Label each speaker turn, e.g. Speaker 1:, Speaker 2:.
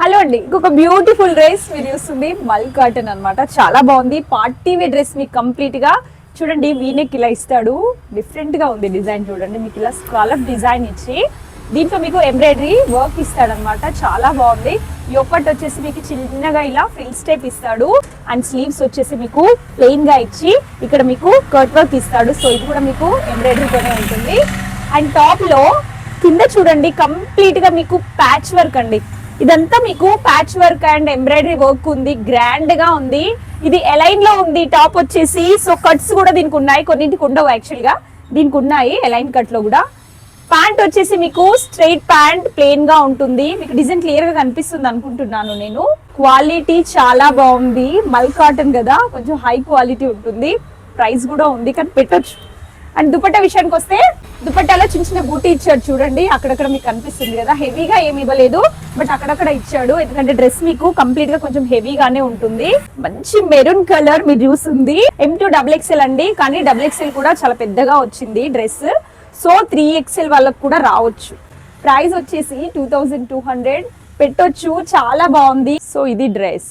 Speaker 1: Hello అండి ఇంకొక beautiful dress మీరు చూస్తుంది మల్ కాటన్ అనమాట చాలా బాగుంది. పార్టీ వే డ్రెస్ మీకు కంప్లీట్గా చూడండి వీనెక్ ఇలా ఇస్తాడు. డిఫరెంట్గా ఉంది డిజైన్ చూడండి మీకు ఇలా స్కాలప్ డిజైన్ ఇచ్చి దీంట్లో మీకు ఎంబ్రాయిడరీ వర్క్ ఇస్తాడనమాట చాలా బాగుంది. యొక్కటి వచ్చేసి మీకు చిన్నగా ఇలా ఫ్రిల్స్ టైప్ ఇస్తాడు. అండ్ స్లీవ్స్ వచ్చేసి మీకు ప్లెయిన్గా ఇచ్చి ఇక్కడ మీకు కట్ వర్క్ ఇస్తాడు. సో ఇది కూడా మీకు ఎంబ్రాయిడరీతోనే ఉంటుంది. అండ్ టాప్లో కింద చూడండి కంప్లీట్గా మీకు ప్యాచ్ వర్క్ అండి. ఇదంతా మీకు patch work and embroidery work ఉంది గ్రాండ్గా ఉంది. ఇది ఎలైన్లో ఉంది టాప్ వచ్చేసి సో కట్స్ కూడా దీనికి ఉన్నాయి. కొన్నింటికి ఉండవు యాక్చువల్గా. దీనికి ఉన్నాయి ఎలైన్ కట్లో కూడా. ప్యాంట్ వచ్చేసి మీకు స్ట్రైట్ ప్యాంట్ ప్లెయిన్గా ఉంటుంది. మీకు డిజైన్ క్లియర్గా కనిపిస్తుంది అనుకుంటున్నాను నేను. క్వాలిటీ చాలా బాగుంది. మల్ కాటన్ కదా కొంచెం హై క్వాలిటీ ఉంటుంది. ప్రైస్ కూడా ఉంది కానీ పెట్టొచ్చు. అండ్ దుపట్టా విషయానికి వస్తే దుపట్టాలో చిన్న చిన్న బూటీ ఇచ్చాడు చూడండి. అక్కడక్కడ మీకు కనిపిస్తుంది కదా. హెవీగా ఏమి ఇవ్వలేదు బట్ అక్కడక్కడ ఇచ్చాడు. ఎందుకంటే డ్రెస్ మీకు కంప్లీట్గా కొంచెం హెవీగానే ఉంటుంది. మంచి మెరూన్ కలర్ మీరు చూసింది ఎం టూ డబుల్ ఎక్స్ఎల్ అండి కానీ డబుల్ ఎక్స్ఎల్ కూడా చాలా పెద్దగా వచ్చింది డ్రెస్ సో త్రీ ఎక్స్ఎల్ వాళ్ళకు కూడా రావచ్చు. ప్రైస్ వచ్చేసి టూ థౌజండ్ టూ హండ్రెడ్ పెట్టొచ్చు చాలా బాగుంది. సో ఇది డ్రెస్